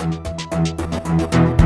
Thank you.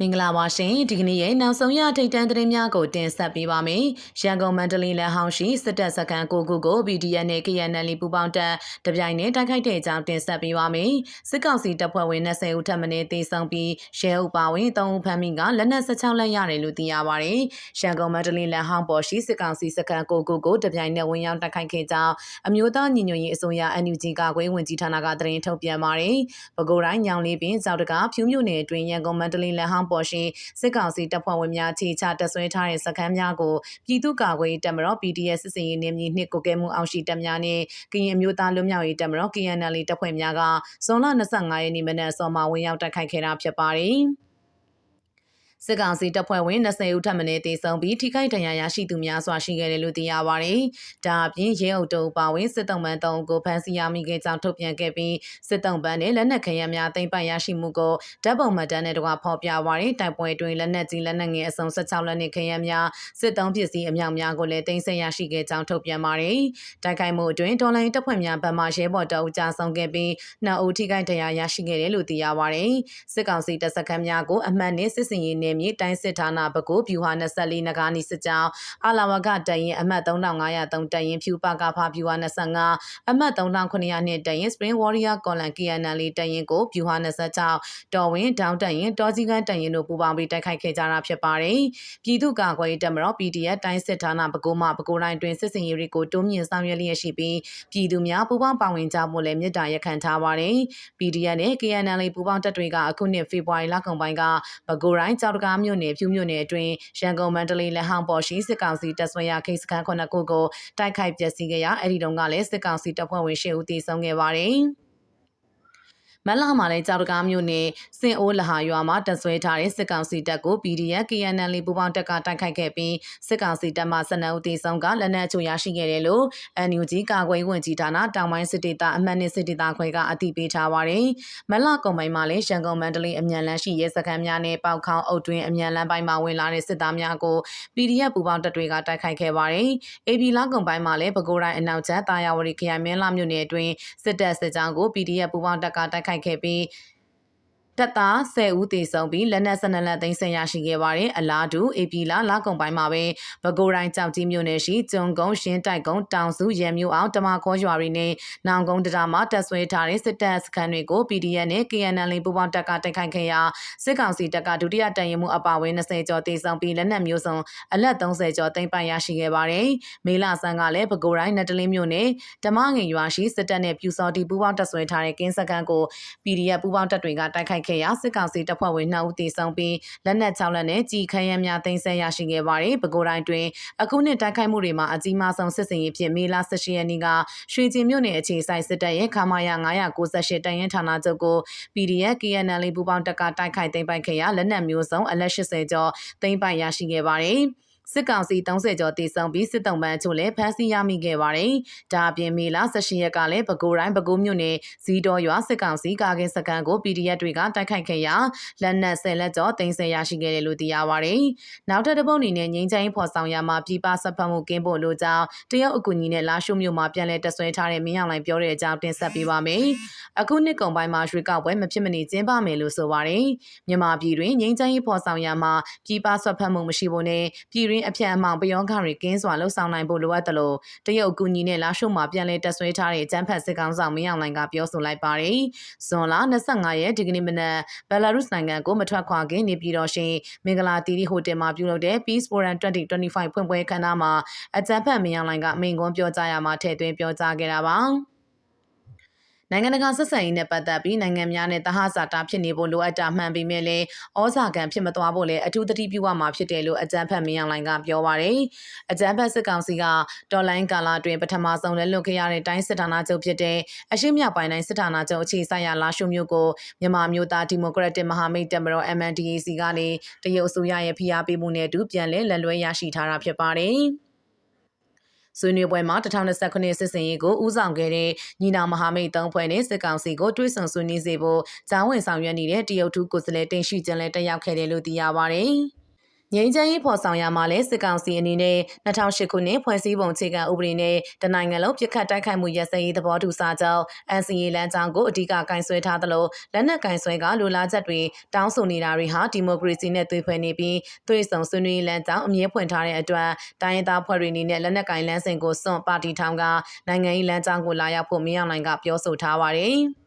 မင်္ဂလာပါရှင်ဒီကနေ့ရဲ့နောက်ဆုံးရထိတ်တန့်သတင်းများကိုတင်ဆက်ပေးပါမယ်ရန်ကုန်မန္တလေးလမ်းဟောင်းရှိစစ်တပ်စခန်းကိုခုကို BDN နဲ့ KNL ပူးပေါင်းတပ်တပြိုင်နက်တိုက်ခိုက်တဲ့အကြောင်းတင်ဆက်ပေးပါမယ်စစ်ကောင်စီတပ်ဖွဲ့ဝင်20ဦးထပ်မံတေဆုံးပြီးရဲဥပါဝင်3ဦးဖမ်းမိကလက်နက်16လက်ရတယ်လို့သိရပါတယ်ရန်ကုန်မန္တလေးလမ်းဟောင်းပေါ်ရှိစစ်ကောင်စီစခန်းကိုခုကိုတပြိုင်နက်ဝင်ရောက်တိုက်ခိုက်ခဲ့ကြောင်းအမျိုးသားညီညွတ်ရေးအစိုးရ NUG ကကွေးဝင်ကြီးဌာနကသတင်းထုတ်ပြန်ပါတယ်ပဲခူးတိုင်းညောင်လေးပင်ကြောက်တကာဖြူးမြို့နယ်အတွင်းရန်ကုန်မန္တလေးလမ်းဟောင်းပေါ်ရှိစစ်ကောင်စီတပ်ဖွဲ့ဝင်များခြေချတပ်ဆွဲထားတဲ့စခန်းများကိုပြည်သူ့ကာကွယ်ရေးတပ်မတော် PDF စစ်စင်ရေးနေမြေနှစ်ကိုကဲမှုအောင်ရှိတပ်များနဲ့ကရင်အမျိုးသားလူမျိုးရေးတပ်မတော် KNL တပ်ဖွဲ့များကဇွန်လ25ရက်နေ့မနက်စောမှာဝင်ရောက်တိုက်ခိုက်ခဲ့တာဖြစ်ပါတယ်။ စစ်ကောင်စီတပ်ဖွဲ့ဝင်20ဦးထပ်မံတေဆုံးပြီးထိခိုက်ဒဏ်ရာရရှိသူများစွာရှိခဲ့တယ်လို့သိရပါတယ်။ဒါအပြင်ရဲအုပ်တုံးပါဝင်စစ်တုံးပန်း3ကိုဖမ်းဆီးရမိခဲ့ကြောင်းထုတ်ပြန်ခဲ့ပြီးစစ်တုံးပန်းနဲ့လက်နက်ခဲယမ်းများသိမ်းပိုက်ရရှိမှုကိုဓာတ်ပုံမှတ်တမ်းနဲ့တကွဖော်ပြသွားတဲ့တိုက်ပွဲတွင်လက်နက်ကြီးလက်နက်ငယ်အစုံ16လက်နက်ခဲယမ်းများစစ်တုံးပစ္စည်းအမြောက်များကိုလည်းသိမ်းဆည်းရရှိခဲ့ကြောင်းထုတ်ပြန်ပါတယ်။တိုက်ခိုက်မှုအတွင်းဒေါ်လာတပ်ဖွဲ့များဗမာရဲဘော်တအုပ်ကြာဆုံးခဲ့ပြီးနှစ်ဦးထိခိုက်ဒဏ်ရာရရှိခဲ့တယ်လို့သိရပါတယ်။စစ်ကောင်စီတပ်စခန်းများကိုအမှတ်နဲ့စစ်စင်ရေးနယ်မြေတိုင်းစစ်ဌာနဘကိုဗျူဟာ24နဂါနီစစ်ကြောင်းအာလာဝကတရင်အမှတ်3503တရင်ဖြူပါကဖာဗျူဟာ25အမှတ်3900နဲ့တရင် Spring Warrior Column KNL တရင်ကိုဗျူဟာ26တော်ဝင်ဒေါင်းတရင်တော်ကြီးကန်းတရင်တို့ပူးပေါင်းပြီးတိုက်ခိုက်ခဲ့ကြတာဖြစ်ပါတယ်။ပြည်သူ့ကာကွယ်ရေးတပ်မတော် PDF တိုင်းစစ်ဌာနဘကိုမှဘကိုတိုင်းတွင်စစ်စင်ရေးတွေကိုတိုးမြင့်ဆောင်ရွက်လျက်ရှိပြီးပြည်သူများပူးပေါင်းပါဝင်ကြဖို့လည်းမြစ်တာရက်ခံထားပါတယ်။ PDF နဲ့ KNL ပူးပေါင်းတပ်တွေကအခုနှစ်ဖေဖော်ဝါရီလကုန်ပိုင်းကဘကိုတိုင်းကြောက်တကားမြို့နယ်ဖြူမြို့နယ်အတွင်းရန်ကုန်မန္တလေးလက်ဟောင်းပေါ်ရှိစစ်ကောင်စီတပ်ဆွဲရခိတ်စခန်းခုနှစ်ခုကိုတိုက်ခိုက်ပျက်စီးခဲ့ရအဲ့ဒီတုန်းကလည်းစစ်ကောင်စီတပ်ဖွဲ့ဝင်၈ဦးသေဆုံးခဲ့ပါတယ်။ မလမှာလည်းကြောက်တကားမြို့နယ်စင်အိုးလဟာရွာမှာတပ်ဆွဲထားတဲ့စစ်ကောင်စီတပ်ကို PDF KNL ပူးပေါင်းတပ်ကတိုက်ခိုက်ခဲ့ပြီးစစ်ကောင်စီတပ်မှ12ဦးသေဆုံးကလက်နက်အချို့ရရှိခဲ့တယ်လို့ NUG ကာကွယ်ဝင်ကြီးဌာနတောင်ပိုင်းစစ်ဒေသအမှတ်နှစ်စစ်ဒေသခွဲကအသိပေးထားပါတယ်။မလကုံပိုင်းမှာလည်းရန်ကုန်မန္တလေးအမြန်လန်းရှိရဲစခန်းများနဲ့ပေါက်ခေါင်းအုပ်တွင်အမြန်လန်းပိုင်းမှာဝင်လာတဲ့စစ်သားများကို PDF ပူးပေါင်းတပ်တွေကတိုက်ခိုက်ခဲ့ပါတယ်။ AB လကုံပိုင်းမှာလည်းပဲခူးတိုင်းအနောက်ကျတာယာဝတီခရိုင်မင်းလာမြို့နယ်အတွင်းစစ်တပ်စစ်ကြောင်းကို PDF ပူးပေါင်းတပ်ကတိုက်ခိုက်ခဲ့ပြီး တပ်သား10ဦးသေဆုံးပြီးလက်နက်12လက်သိမ်းဆည်းရရှိခဲ့ပါတယ်။အလားတူ AP လလကုံပိုင်းမှာပဲပဲခူးတိုင်းကြောက်ကြီးမြို့နယ်ရှိကျွန်းကုန်းရှင်းတိုက်ကုန်းတောင်စုရံမြို့အောင်တမခေါ်ရွာတွေနဲ့နောင်ကုန်းတရာမှာတပ်ဆွဲထားတဲ့စစ်တပ်စခန်းတွေကို PDF နဲ့ KNL ပူးပေါင်းတပ်ကတိုက်ခိုက်ခဲ့ရာစစ်ကောင်စီတပ်ကဒုတိယတန်ရင်မှုအပါအဝင်20ကျော်သေဆုံးပြီးလက်နက်မျိုးစုံအလက်30ကျော်သိမ်းပိုက်ရရှိခဲ့ပါတယ်။မေလဆန်းကလည်းပဲခူးတိုင်းနတလင်းမြို့နယ်ဓမ္မငင်ရွာရှိစစ်တပ်နဲ့ပြူစော်တီပူးပေါင်းတပ်ဆွဲထားတဲ့ကင်းစခန်းကို PDF ပူးပေါင်းတပ်တွေကတိုက်ခိုက်ခဲ့ရာစစ်ကောင်စီတပ်ဖွဲ့ဝင်2ဦးသေဆုံးပြီးလက်နက်6လက်နဲ့ကြီးခရမ်းများသိမ်းဆည်းရရှိခဲ့ပါတယ်။ပဲခူးတိုင်းတွင်အခုနှစ်တိုက်ခိုက်မှုတွေမှာအကြီးမားဆုံးစစ်စင်ရေးဖြစ်မေလ18ရက်နေ့ကရွှေကျင်မြို့နယ်အခြေစိုက်စစ်တပ်ရဲ့ခမာယာ998တရင်ဌာနချုပ်ကို PDF KNL ပူးပေါင်းတပ်ကတိုက်ခိုက်သိမ်းပိုက်ခဲ့ရာလက်နက်မျိုးစုံအလက်80ကျော်သိမ်းပိုက်ရရှိခဲ့ပါတယ်။ စစ်ကောင်စီ30ကျော်တည်ဆုံပြီးစစ်တုံးပန်းချို့လည်းဖမ်းဆီးရမိခဲ့ပါတယ်။ဒါအပြင်မေလ18ရက်ကလည်းပဲခူးတိုင်းပဲခူးမြို့နယ်ဇီတော်ရွာစစ်ကောင်စီကာကင်းစခန်းကို PDF တွေကတိုက်ခိုက်ခဲ့ရာလက်နက်10လက်ကျော်တင်ဆက်ရရှိခဲ့တယ်လို့သိရပါတယ်။နောက်ထပ်တစ်ပုတ်အနေနဲ့ငိမ့်ချိုင်းဖော်ဆောင်ရမှာပြည်ပဆက်ဖက်မှုကင်းဖို့လိုကြောင်းတရုတ်အကူအညီနဲ့လာရှုမြို့မှာပြန်လည်တဆွဲထားတဲ့မင်းအောင်လိုင်ပြောတဲ့အကြောင်းတင်ဆက်ပေးပါမယ်။အခုနှစ်ကုန်ပိုင်းမှာရွှေကောက်ပွဲမဖြစ်မနေကျင်းပမယ်လို့ဆိုပါတယ်။မြန်မာပြည်တွင်ငိမ့်ချိုင်းဖော်ဆောင်ရမှာပြည်ပဆက်ဖက်မှုမရှိဖို့နဲ့ပြည်တွင်အပြတ်အမှောင်ပယောဂတွေကင်းစွာလှုပ်ဆောင်နိုင်ဖို့လိုအပ်တယ်လို့တရုတ်အကူအညီနဲ့လာရှုမှာပြန်လည်တက်ဆွဲထားတဲ့ကျန်းဖတ်စစ်ကောင်ဆောင်မင်းအောင်လှိုင်ကပြောဆိုလိုက်ပါတယ်။ဇွန်လ25ရက်ဒီကနေ့မနက်ဘယ်လာရုစ်နိုင်ငံကိုမထွက်ခွာခင်နေပြည်တော်ရှင်မင်္ဂလာတီရီဟိုတယ်မှာပြုလုပ်တဲ့ Peace Forum 2025ဖွင့်ပွဲခမ်းနားမှာအကြံဖတ်မင်းအောင်လှိုင်ကမိန့်ခွန်းပြောကြားရမှာထည့်သွင်းပြောကြားခဲ့တာပါ။ နိုင်ငံတကာဆက်ဆံရေးနဲ့ပတ်သက်ပြီးနိုင်ငံများနဲ့တဟဇာတာဖြစ်နေဖို့လိုအပ်တာမှန်ပေမဲ့လည်းဩဇာခံဖြစ်မသွားဖို့လည်းအထူးသတိပြုရမှာဖြစ်တယ်လို့အကြံဖတ်မင်းအောင်လိုင်ကပြောပါရယ်အကြံဖတ်စစ်ကောင်စီကတော်လိုင်းကာလာတွင်ပထမဆုံးလက်လွတ်ခဲ့ရတဲ့တိုင်းစစ်ဌာနချုပ်ဖြစ်တဲ့အရှိမြောက်ပိုင်းတိုင်းစစ်ဌာနချုပ်အခြေဆိုင်ရာလာရှုမျိုးကိုမြန်မာမျိုးသားဒီမိုကရက်တစ်မဟာမိတ်တပ်မတော် MNDAC ကနေတရုတ်အစိုးရရဲ့ဖိအားပေးမှုနဲ့အတူပြန်လည်လက်လွဲရရှိထားတာဖြစ်ပါတယ်။ ဆွေးနွေးပွဲမှာ2029စစ်စင်ရေးကိုဦးဆောင်ခဲ့တဲ့ညီနောင်မဟာမိတ်သုံးဖွဲ့နဲ့စစ်ကောင်စီကိုတွဲဆောင်ဆွေးနွေးစေဖို့ဇောင်းဝင်ဆောင်ရွက်နေတဲ့တရုတ်ထူးကိုယ်စားလှယ်တင်ရှိကျန်လည်းတက်ရောက်ခဲ့တယ်လို့သိရပါဗျ။ ငြိမ်းချမ်းရေးဖော်ဆောင်ရမှာလဲစစ်ကောင်စီအနေနဲ့2008ခုနှစ်ဖွဲ့စည်းပုံအခြေခံဥပဒေနဲ့တနိုင်ငံလုံးပြစ်ခတ်တိုက်ခိုက်မှုရပ်စဲရေးသဘောတူစာချုပ် NCA လမ်းကြောင်းကိုအဓိကကင်ဆယ်ထားသလိုလက်နက်ကင်ဆယ်ကလူလာချက်တွေတောင်းဆိုနေတာတွေဟာဒီမိုကရေစီနဲ့သွေးဖွဲ့နေပြီးသွေးဆောင်ဆွေးနွေးလမ်းကြောင်းအမြင့်ဖွင့်ထားတဲ့အတွက်တိုင်းရင်းသားဖွဲ့တွေအနေနဲ့လက်နက်ကင်လမ်းစဉ်ကိုစွန့်ပါတီထောင်ကနိုင်ငံရေးလမ်းကြောင်းကိုလာရောက်ဖို့မရနိုင်ကပြောဆိုထားပါတယ်။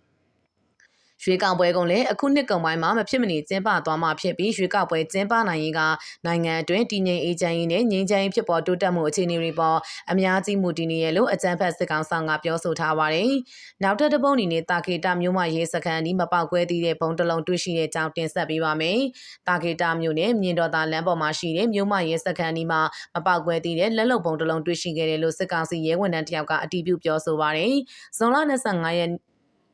ရွေးကောက်ပွဲကုန်လည်းအခုနှစ်ကုန်ပိုင်းမှာမဖြစ်မနေကျင်းပသွားမှာဖြစ်ပြီးရွေးကောက်ပွဲကျင်းပနိုင်ရင်ကနိုင်ငံအတွင်းတည်ငြိမ်အေးချမ်းရေးနဲ့ငြိမ်းချမ်းရေးဖြစ်ပေါ်တိုးတက်မှုအခြေအနေတွေပေါ်အများကြီးမူတည်နေရလို့အကြံဖက်စစ်ကောင်ဆောင်ကပြောဆိုထားပါတယ်။နောက်ထပ်တစ်ပုံအနေနဲ့တာကေတာမျိုးမရေးစခန်းဒီမပေါက်ကွဲသေးတဲ့ဘုံတလုံးတွေ့ရှိတဲ့အကြောင်းတင်ဆက်ပေးပါမယ်။တာကေတာမျိုးနဲ့မြင်းတော်သားလမ်းပေါ်မှာရှိတဲ့မျိုးမရေးစခန်းဒီမှာမပေါက်ကွဲသေးတဲ့လက်လုံဘုံတလုံးတွေ့ရှိခဲ့တယ်လို့စစ်ကောင်စီရဲဝန်ထမ်းတယောက်ကအတည်ပြုပြောဆိုပါတယ်။ဇွန်လ25ရက်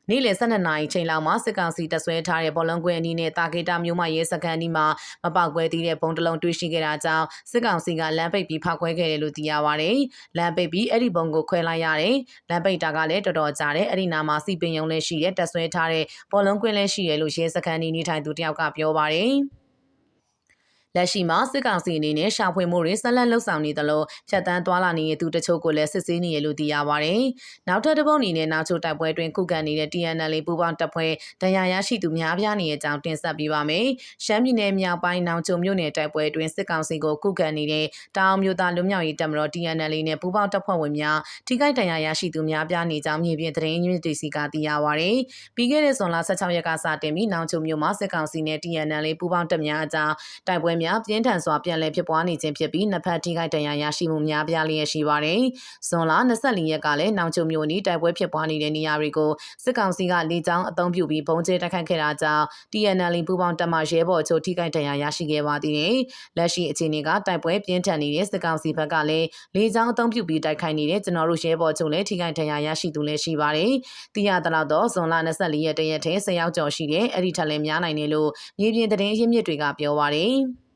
နေ့လယ်12နာရီချိန်လောက်မှာစစ်ကောင်စီတပ်ဆွဲထားတဲ့ဘောလုံးကွင်းအနီးနဲ့တာကေတာမျိုးမှရဲစခန်းဒီမှာမပောက်ကွဲသေးတဲ့ဘုံတလုံးတွေ့ရှိခဲ့တာကြောင့်စစ်ကောင်စီကလမ်းပိတ်ပြီးဖောက်ခွဲခဲ့တယ်လို့သိရပါတယ်။လမ်းပိတ်ပြီးအဲ့ဒီဘုံကိုခွဲလိုက်ရတယ်။လမ်းပိတ်တာကလည်းတော်တော်ကြာတယ်။အဲ့ဒီနာမှာစီပင်ယုံလည်းရှိတယ်တပ်ဆွဲထားတဲ့ဘောလုံးကွင်းလည်းရှိတယ်လို့ရဲစခန်းဒီနေထိုင်သူတယောက်ကပြောပါတယ်။ လက်ရှိမှာစစ်ကောင်စီအနေနဲ့ရှာဖွေမှုတွေဆက်လက်လှုပ်ဆောင်နေသလိုဖြတ်တန်းသွားလာနေတဲ့သူတချို့ကိုလည်းစစ်ဆေးနေရလို့သိရပါတယ်။နောက်ထပ်တစ်ပုတ်အနေနဲ့နောက်ချိုတိုက်ပွဲတွင်ခုခံနေတဲ့ TNL ပူးပေါင်းတပ်ဖွဲ့ဒဏ်ရာရရှိသူများပြားနေတဲ့အကြောင်းတင်ဆက်ပေးပါမယ်။ရှမ်းပြည်နယ်မြောက်ပိုင်းနောင်ချုံမြို့နယ်တိုက်ပွဲတွင်စစ်ကောင်စီကိုခုခံနေတဲ့တောင်မြို့သားလူမျိုးရေးတပ်မတော် TNL နဲ့ပူးပေါင်းတပ်ဖွဲ့ဝင်များထိခိုက်ဒဏ်ရာရရှိသူများပြားနေကြောင်းမြေပြင်သတင်းရင်းမြစ်စီကသိရပါတယ်။ပြီးခဲ့တဲ့ဇွန်လ16ရက်ကစတင်ပြီးနောင်ချုံမြို့မှာစစ်ကောင်စီနဲ့ TNL ပူးပေါင်းတပ်များအကြားတိုက်ပွဲများပြင်းထန်စွာပြန်လည်ဖြစ်ပွားနေခြင်းဖြစ်ပြီးနှစ်ဖက်ထိခိုက်ဒဏ်ရာရရှိမှုများပြားလျက်ရှိပါတယ်။ဇွန်လ24ရက်ကလည်းနောင်ချုံမြို့နီးတိုက်ပွဲဖြစ်ပွားနေတဲ့နေရာတွေကိုစစ်ကောင်စီကလေကြောင်းအုံပြုပြီးပုံကျဲတိုက်ခတ်ခဲ့တာကြောင့် TNL ပူးပေါင်းတပ်မရဲဘော်ချို့ထိခိုက်ဒဏ်ရာရရှိခဲ့ပါသေးတယ်။လက်ရှိအခြေအနေကတိုက်ပွဲပြင်းထန်နေတဲ့စစ်ကောင်စီဘက်ကလည်းလေကြောင်းအုံပြုပြီးတိုက်ခိုက်နေတဲ့ကျွန်တော်တို့ရဲဘော်ချို့လည်းထိခိုက်ဒဏ်ရာရရှိသူလည်းရှိပါတယ်။သိရသလောက်တော့ဇွန်လ24ရက်တရက်ထဲ10ရောက်ကျော်ရှိတယ်။အဲ့ဒီထက်လည်းများနိုင်တယ်လို့မြေပြင်သတင်းရင်းမြစ်တွေကပြောပါတယ်။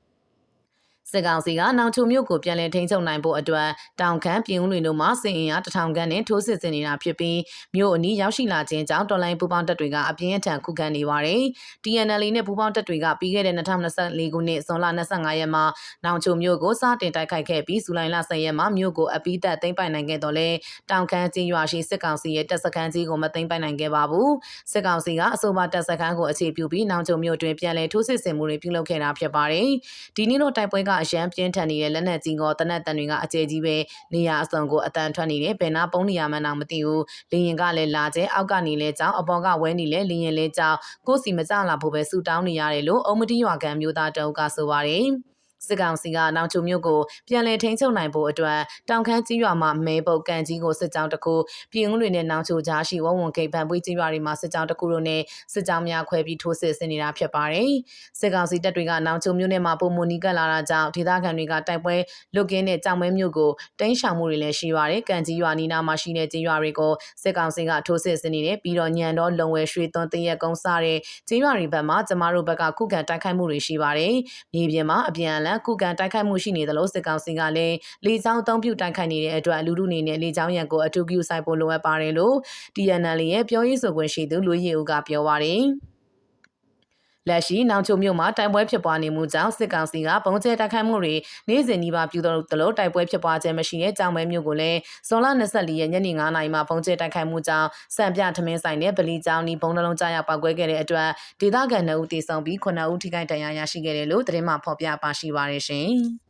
စစ်ကောင်စီကနောင်ချုံမြို့ကိုပြန်လည်ထိန်းချုပ်နိုင်ဖို့အတွက်တောင်ခမ်းပြည်ဦးလွင်တို့မှစစ်အင်အားတထောင်ခန့်နဲ့ထိုးစစ်ဆင်နေတာဖြစ်ပြီးမြို့အနီးရောက်ရှိလာခြင်းကြောင့်တော်လိုင်းပူပေါင်းတပ်တွေကအပြင်းအထန်ခုခံနေပါတယ်။ TNL နဲ့ပူပေါင်းတပ်တွေကပြီးခဲ့တဲ့2024ခုနှစ်ဇွန်လ25ရက်မှာနောင်ချုံမြို့ကိုစတင်တိုက်ခိုက်ခဲ့ပြီးဇူလိုင်လ10ရက်မှာမြို့ကိုအပိသက်သိမ်းပိုက်နိုင်ခဲ့တော့လဲတောင်ခမ်းကြီးရွာရှိစစ်ကောင်စီရဲ့တပ်စခန်းကြီးကိုမသိမ်းပိုက်နိုင်ခဲ့ပါဘူး။စစ်ကောင်စီကအဆိုပါတပ်စခန်းကိုအခြေပြုပြီးနောင်ချုံမြို့တွင်ပြန်လည်ထိုးစစ်ဆင်မှုတွေပြုလုပ်ခဲ့တာဖြစ်ပါတယ်။ဒီနေ့တော့တိုက်ပွဲကအရန်ပြင်းထန်နေတဲ့လက်နက်ကြီးကောတနက်တန်တွေကအကျဲကြီးပဲနေရအစုံကိုအတန်ထွက်နေတယ်ဘယ်နာပုံးနေရမှန်းတော့မသိဘူးလေရင်ကလည်းလာကျဲအောက်ကနေလဲကြောင်းအပေါ်ကဝဲနေလဲလေရင်လဲကြောင်းကိုစီမကြလာဖို့ပဲဆူတောင်းနေရတယ်လို့အုံမတိရွာကန်မျိုးသားတအုပ်ကဆိုပါတယ် စစ်ကောင်စီကနောင်ချုံမြို့ကိုပြန်လည်ထိန်းချုပ်နိုင်ဖို့အတွက်တောင်ခမ်းကြီးရွာမှာမဲပုတ်ကန်ကြီးကိုစစ်ကြောင်းတစ်ခုပြည်ဦးတွေနဲ့နောင်ချိုကြားရှိဝုံဝန်ဂိတ်ဗန်ပွေးကြီးရွာတွေမှာစစ်ကြောင်းတစ်ခုတို့နဲ့စစ်ကြောင်းများခွဲပြီးထိုးစစ်ဆင်နေတာဖြစ်ပါတယ်။စစ်ကောင်စီတပ်တွေကနောင်ချိုမြို့နယ်မှာပုံမနီကပ်လာတာကြောင့်ဒေသခံတွေကတိုက်ပွဲလွတ်ကင်းတဲ့ကြောင်မဲမြို့ကိုတင်းရှောင်မှုတွေလည်းရှိပါတယ်။ကန်ကြီးရွာနီးနားမှာရှိတဲ့ကြီးရွာတွေကိုစစ်ကောင်စီကထိုးစစ်ဆင်နေတယ်ပြီးတော့ညံတော့လုံဝဲရွှေသွန်းတရက်ကုန်းစားတဲ့ကြီးရွာတွေဘက်မှာကျမတို့ဘက်ကခုခံတိုက်ခိုက်မှုတွေရှိပါတယ်။မြေပြင်မှာအပြန်အလှန်ခုခံတိုက်ခိုက်မှုရှိနေသလိုစစ်ကောင်စီကလည်းလေကြောင်းအုံပြုတိုက်ခိုက်နေတဲ့အတွက်လူလူအနေနဲ့လေကြောင်းရန်ကိုအထူးပြုဆိုင်ဖို့လိုအပ်ပါတယ်လို့ TNL ရဲ့ပြောရေးဆိုခွင့်ရှိသူလူရီဦးကပြောပါတယ် လက်ရှိနောင်ချုံမြို့မှာတိုက်ပွဲဖြစ်ပွားနေမှုကြောင့်စစ်ကောင်စီကပုံကျဲတိုက်ခိုက်မှုတွေနေ့စဉ်နီးပါးပြုလုပ်သလိုတိုက်ပွဲဖြစ်ပွားခြင်းမရှိတဲ့ကြောင်မဲမြို့ကိုလည်းဇွန်လ24ရက်ညနေ9:00နာရီမှာပုံကျဲတိုက်ခိုက်မှုကြောင့်စံပြထမင်းဆိုင်နဲ့ဗလီကျောင်းဒီဘုံနှလုံးကြားရောက်ပောက်ကွဲခဲ့တဲ့အတွက်ဒေသခံ2ဦးတေဆုံးပြီး9ဦးထိခိုက်ဒဏ်ရာရရှိခဲ့တယ်လို့သတင်းမှဖော်ပြပါရှိပါရရှင်။